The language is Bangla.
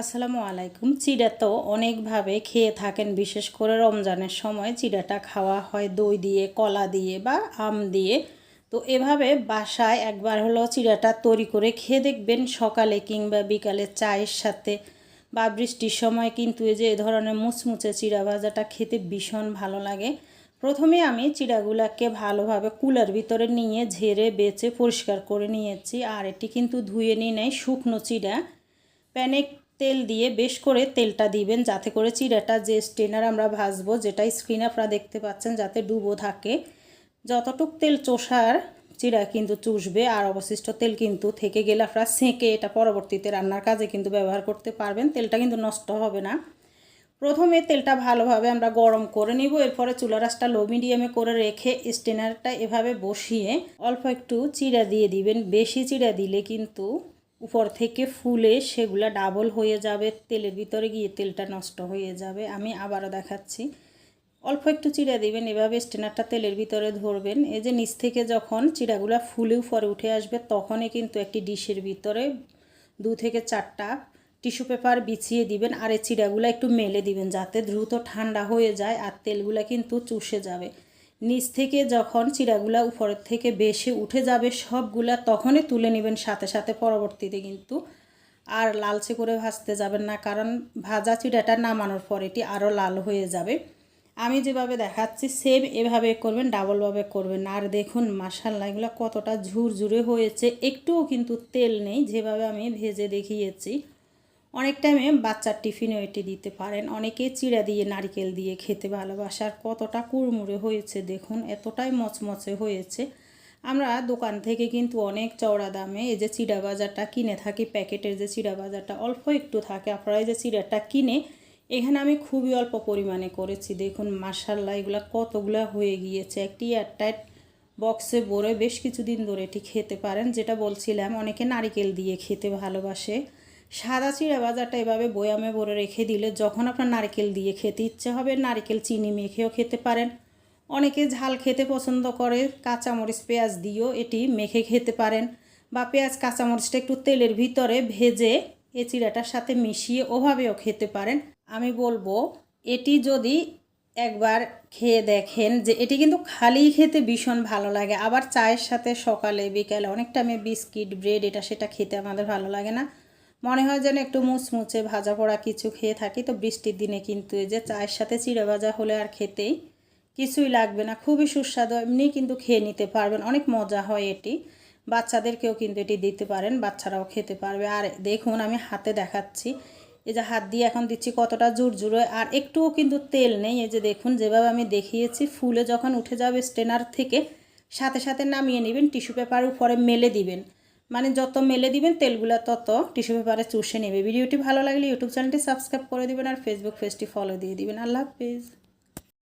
আসসালামু আলাইকুম। চিড়া তো অনেকভাবে খেয়ে থাকেন, বিশেষ করে রমজানের সময় চিড়াটা খাওয়া হয় দই দিয়ে, কলা দিয়ে বা আম দিয়ে। তো এভাবে বাসায় একবার হলো চিড়াটা তৈরি করে খেয়ে দেখবেন, সকালে কিংবা বিকালে চায়ের সাথে বা বৃষ্টির সময় কিন্তু এই যে এ ধরনের মুচমুচে চিড়া ভাজাটা খেতে ভীষণ ভালো লাগে। প্রথমে আমি চিড়াগুলাকে ভালোভাবে কুলার ভিতরে নিয়ে ঝেড়ে, বেচে, পরিষ্কার করে নিয়েছি। আর এটি কিন্তু ধুয়ে নিয়ে নেয় শুকনো চিড়া। প্যানে তেল দিয়ে বেশ করে তেলটা দিবেন, যাতে করে চিড়াটা যে স্টেনার আমরা ভাজবো, যেটা স্ক্রিন আপনারা দেখতে পাচ্ছেন, যাতে ডুবো থাকে। যতটুক তেল চোষার চিড়া কিন্তু চুষবে, আর অবশিষ্ট তেল কিন্তু থেকে গেলে আপনারা সেঁকে এটা পরবর্তীতে রান্নার কাজে কিন্তু ব্যবহার করতে পারবেন, তেলটা কিন্তু নষ্ট হবে না। প্রথমে তেলটা ভালোভাবে আমরা গরম করে নিব, এরপরে চুলা রাসটা লো মিডিয়ামে করে রেখে স্টেনারটা এভাবে বসিয়ে অল্প একটু চিড়া দিয়ে দিবেন। বেশি চিড়া দিলে কিন্তু উপর থেকে ফুলে সেগুলা ডাবল হয়ে যাবে, তেলের ভিতরে গিয়ে তেলটা নষ্ট হয়ে যাবে। আমি আবারও দেখাচ্ছি। অল্প একটু চিড়া দিবেন, এভাবে স্টেনারটা তেলের ভিতরে ধরবেন। এই যে নিচ থেকে যখন চিড়াগুলা ফুলে উপরে উঠে আসবে, তখনই কিন্তু একটি ডিশের ভিতরে দু থেকে চারটা টিস্যু পেপার বিছিয়ে দিবেন আর এই চিড়াগুলো একটু মেলে দিবেন, যাতে দ্রুত ঠান্ডা হয়ে যায় আর তেলগুলা কিন্তু চুষে যাবে। নিচ থেকে যখন চিড়াগুলা উপরের থেকে বেশি উঠে যাবে সবগুলা তখনই তুলে নেবেন সাথে সাথে পরবর্তীতে কিন্তু আর লালচে করে ভাজতে যাবেন না, কারণ ভাজা চিড়াটা নামানোর পর এটি আরও লাল হয়ে যাবে। আমি যেভাবে দেখাচ্ছি সেম এভাবে করবেন ডাবলভাবে করবেন। আর দেখুন মাসাল্লা এগুলো কতটা ঝুরঝুরে হয়েছে। একটুও কিন্তু তেল নেই, যেভাবে আমি ভেজে দেখিয়েছি। অনেক টাইমে বাচ্চার টিফিনেও এটি দিতে পারেন। অনেকে চিড়া দিয়ে, নারকেল দিয়ে খেতে ভালোবাসার কতটা কুড়মুড়ে হয়েছে দেখুন, এতটাই মচমচে হয়েছে। আমরা দোকান থেকে কিন্তু অনেক চওড়া দামে এই যে চিড়া বাজারটা কিনে থাকি, প্যাকেটের যে চিড়া বাজারটা অল্প একটু থাকে, আপনারা এই যে চিড়াটা কিনে এখানে আমি খুবই অল্প পরিমাণে করেছি। দেখুন মার্শাল্লাহ এগুলো কতগুলো হয়ে গিয়েছে। একটি এয়ারটাইট বক্সে ভরে বেশ কিছুদিন ধরে এটি খেতে পারেন, যেটা বলছিলাম, অনেকে নারিকেল দিয়ে খেতে ভালোবাসে। সাদা চিড়া বাজারটা এভাবে বয়ামে ভরে রেখে দিলে যখন আপনার নারকেল দিয়ে খেতে ইচ্ছে হবে, নারকেল, চিনি মেখেও খেতে পারেন। অনেকে ঝাল খেতে পছন্দ করে, কাঁচামরিচ, পেঁয়াজ দিয়েও এটি মেখে খেতে পারেন বা পেঁয়াজ, কাঁচামরিচটা একটু তেলের ভিতরে ভেজে এ চিড়াটার সাথে মিশিয়ে ওভাবেও খেতে পারেন। আমি বলব, এটি যদি একবার খেয়ে দেখেন যে এটি কিন্তু খালি খেতে ভীষণ ভালো লাগে। আবার চায়ের সাথে সকালে, বিকালে অনেকটা আমি বিস্কিট, ব্রেড, এটা সেটা খেতে আমাদের ভালো লাগে না। মনে হয় যেন একটু মুচমুচে ভাজা পোড়া কিছু খেয়ে থাকি, তো বৃষ্টির দিনে কিন্তু এই যে চায়ের সাথে চিড়ে ভাজা হলে আর খেতেই কিছুই লাগবে না। খুবই সুস্বাদু, এমনি কিন্তু খেয়ে নিতে পারবেন, অনেক মজা হয় এটি। বাচ্চাদেরকেও কিন্তু এটি দিতে পারেন, বাচ্চারাও খেতে পারবে। আর দেখুন, আমি হাতে দেখাচ্ছি, এই যে হাত দিয়ে এখন দিচ্ছি কতটা জোর জুড়ে আর একটুও কিন্তু তেল নেই। এই যে দেখুন, যেভাবে আমি দেখিয়েছি, ফুলে যখন উঠে যাবে স্টেনার থেকে, সাথে সাথে নামিয়ে নেবেন, টিস্যু পেপার উপরে মেলে দিবেন। মানে যত মেলে দিবেন তেলগুলো তত টিস্যু পেপারে চুষে নেবে। ভিডিওটি ভালো লাগলে ইউটিউব চ্যানেলটি সাবস্ক্রাইব করে দেবেন আর ফেসবুক পেজটি ফলো দিয়ে দিবেন। আল্লাহ হাফিজ।